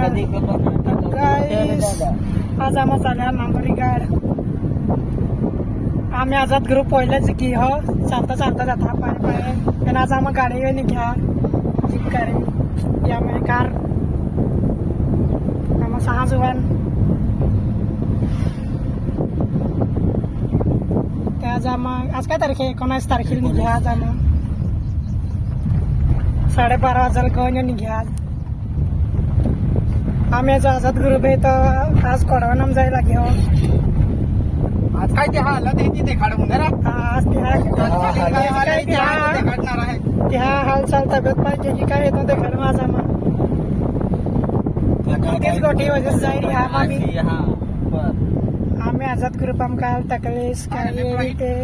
आज आज़ाद ग्रुप पहिलेच की हो चालता चालता जाता, पाय पण आज आम्हा गाडी घेऊन घ्या. जीप गाडी. यामुळे कार. आम्हा सहा जवान. आज आम्हा आज काय तारीख आहे? एकोणावीस तारखेला निघ्या आज आम्हा. साडेबारा वाजायला घेऊन आज आज आझाद ग्रुप आहे तर आज कोडवानाम जायला घेऊ आज काय ते हालत आहे तिथे काढून जरा आज त्या हालचाल तब्येत पाहिजे की काय येतं ते घर माझा मग तेच गोठी वजन जाईल ह्या आम्ही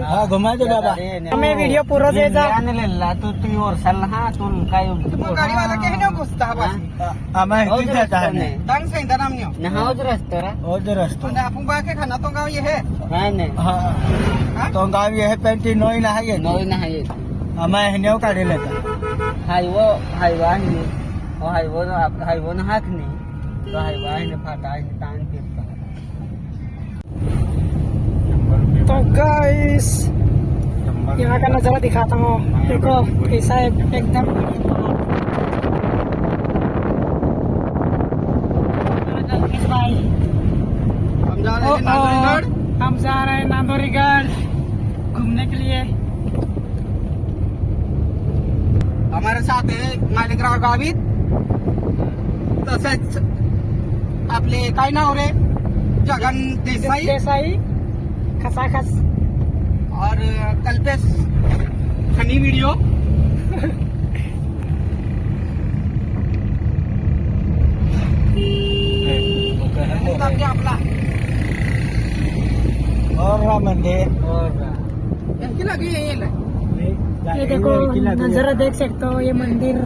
हा घुमायचे बाबा. आम्ही व्हिडिओ पुरो जे जा तू ती हा तू काय तू गाडीवाला के न घुसता बस किती जाता है तंग से इंदा नाम रस्ता रस्ता आपण बा के खाना तो गाव ये है. नाही नाही. हा? तो गाव हे पेंटी नोई नाही येत नोई नाही येत आम्हाला हे नेव काढेल हायवो हायवा आहे. हायवो हायवो न हाक नाही. तो ना फाटा आहे ना तो गाइस यहाँ का नज़ारा दिखाता हूँ। देखो कैसा है एकदम हम जा रहे ओ, हैं नांदोरीगढ़। हम जा रहे हैं नांदोरीगढ़ घूमने के लिए। हमारे साथ है मालिकराव गावित। तसेच आपले काय नाव रे? जगन देसाई। देसाई। खसाखस और कल्पेश फनी वीडियो। और राम मंदिर यांची ये देखो नज़ारा देख सकते हो ये मंदिर।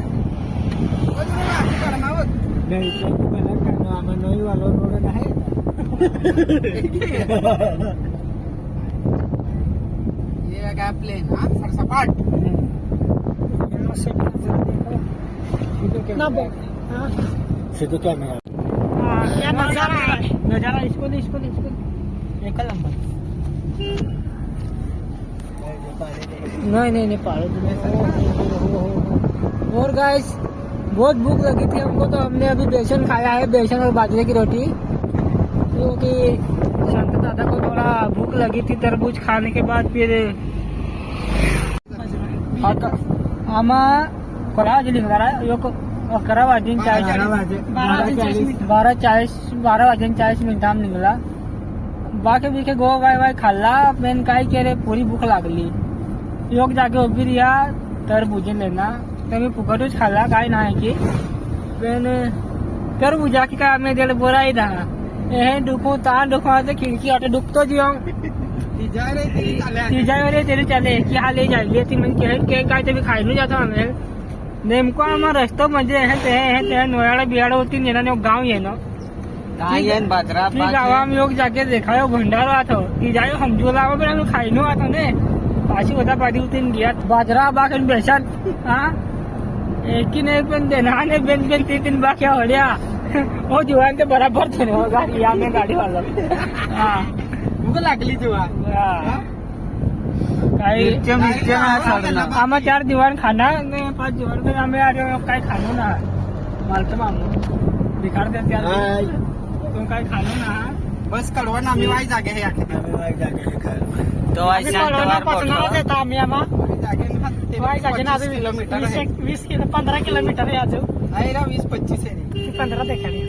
नोई वालों रोड आहे ये काय प्लेन हा सरसपाट। यहाँ से नज़ारा देखो ना बैठ हाँ। सिद्धू कॅमेरा हाँ, क्या नज़ारा है? नज़ारा इसको दे इसको दे इसको एक नंबर नहीं नहीं नहीं पारो और गाइस बहुत भूख लगी थी हमको तो हमने अभी बेसन खाया है बेसन और बाजरे की रोटी। क्योंकि शांत दादा को थोड़ा भूख लगी थी तरबूज खाने के बाद फिर आमा योग अकरा वाजून चाळीस बारा चाळीस बारा वाजून चाळीस मिनिटां। निघाला बाकी बिके गो वाय वाय खाल्ला पण काय केले पुरी भूक लागली। योग जागे उभी रिया तरबूज लेना। तर मी फुकटच खाल्ला काय नाही की। पण तरबूजा की काय आम्ही दिलं बोराई दा हे दुखू ता दुखवायचं खिडकी वाटे दुखतो जिओ ती जाय रे ती आल्या तिच्यावर तेरे चाले की हाले जायले ती म्हणजे के काय ते खायला जातो आम्ही नेमकं आम्हा रस्तो म्हणजे हे ते हे ते नोयाळा बियाडा होती नेना गाव येणं काय येन बाजरा ती गावा आम्ही योग जागे देखायो भंडारो आतो ती जाय हमजोला पण आम्ही खायनो आतो ने पाशी होता पाठी होती गियात बाजरा बाकन बेशात हा एकी नाही पण देना ने बेन बेन तीन तीन बाक्या होड्या. हो जीवन ते बराबर थे हो गाडी गाडी वाला हा. लागली जेव्हा काही आम्हा चार दिवाण खाना ने पाच दिवाण तर आम्ही अरे काय खानो ना. मला तर मामू बिकार देते यार. तुम काय खानो ना. बस आम्ही वाय जागे हे आखे तो आम्ही पळवणा पासूनच येतो आम्ही आम्हा. जागे ना ते ना पंचवीस किलोमीटर वीस एक- वीस किलो पंधरा किलोमीटर आहे अजून नाही। रा वीस पंचवीस आहे ती पंधरा देखाडी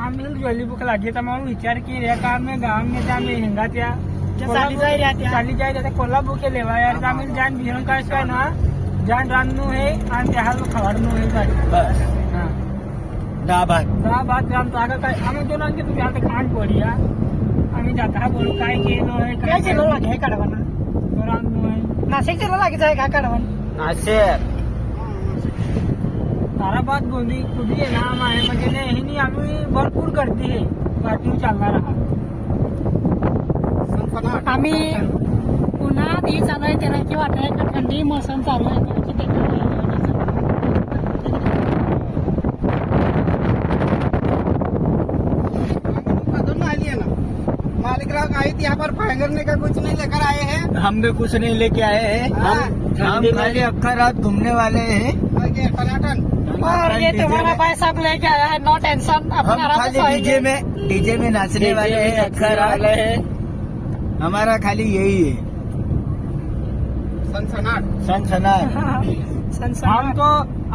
आम्ही गेली भूक लागली तर मग विचार की रे का आम्ही गाव में त्या आम्ही हिंगात या चाली जाय रे चाली जाय रे के लेवा यार तर आम्ही जान भिरण काय काय ना जान रानू हे आणि त्या हाल खवाडनू हे गाडी। हा। दहा भात दहा बात आमचं अगं काय आम्ही दोन आणखी तुम्ही आता खांड पडूया आम्ही जाता बोलू काय केलं आहे काय केलं लागे काढवाना रानू आहे नाशिक जिल्हा लागेच आहे का काढवान नाशिक. ताराबाद गोंदी कुठे आहे ना आहे म्हणजे नाही हिनी आम्ही भरपूर आहे. पाठीव चालणार आहात. आम्ही उन्हाळ्यात ही चालू आहे त्याला की वाटाय का थंडी मोसम चालू आहे त्याची ठहरने का कुछ नहीं लेकर आए हैं। हम भी कुछ नहीं लेके आए हैं। हाँ। हम खाली अक्खा रात घूमने वाले हैं। आगे टनाटन और ये तुम्हारा भाई सब लेके आया है नो टेंशन अपना खाली डीजे में डीजे में नाचने वाले हैं अक्खा रात। हमारा खाली यही है। सनसनाट। सनसनाट। हम तो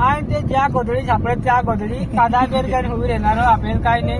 आए ते ज्या गोधडी सापडत त्या गोधडी। कादा बेर काही उभी राहणार आपल्याला नाही।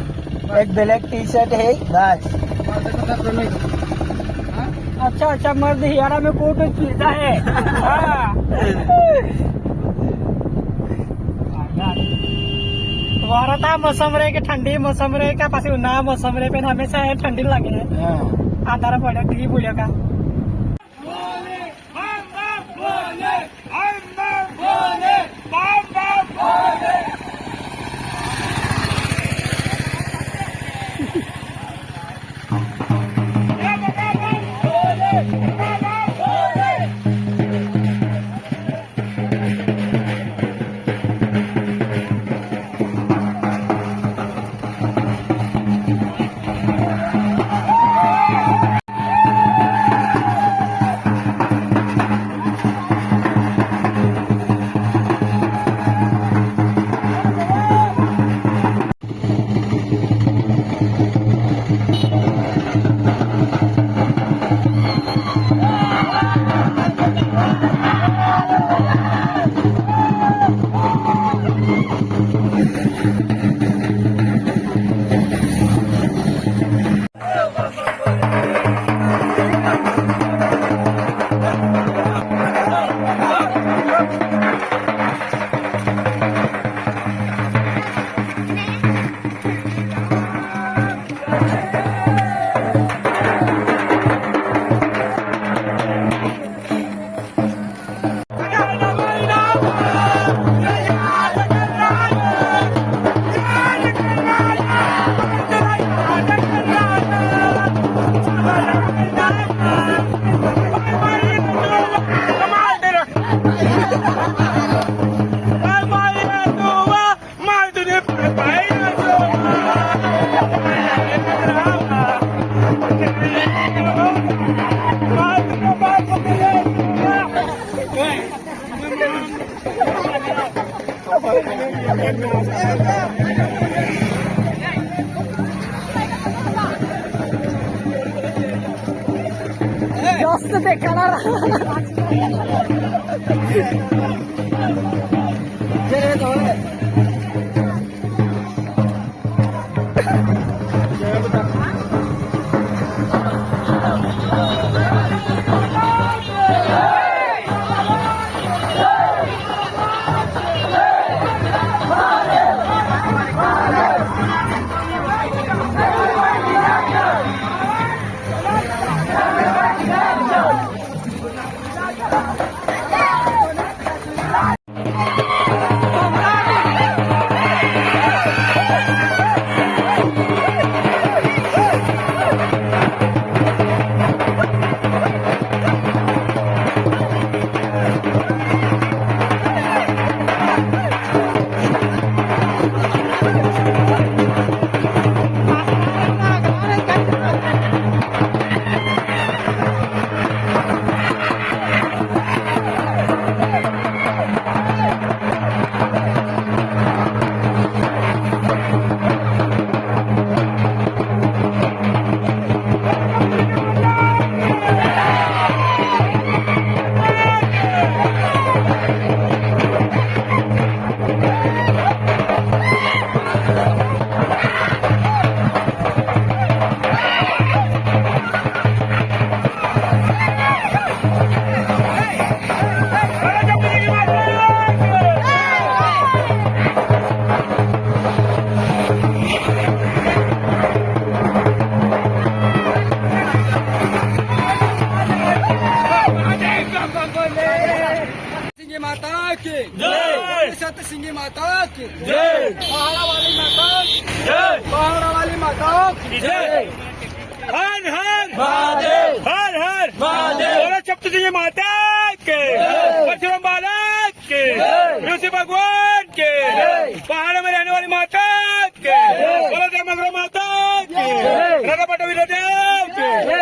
एक ब्लैक टी शर्ट है बस। अच्छा अच्छा मर्द हियारा में कोट फिरता है। वारता मौसम रे के ठंडी मौसम रहे का पास उन्हा मौसम रहे पे हमेशा ठंडी लगे आधार हाँ। आधार पड़े की Yastı de kenara. Geriye doğru. हर हर महादेव हर हर महादेव बोलो शब्द जी माता के परशुराम बालक के ऋषि भगवान के पहाड़ों में रहने वाली माता के बोलो मगर माता के के।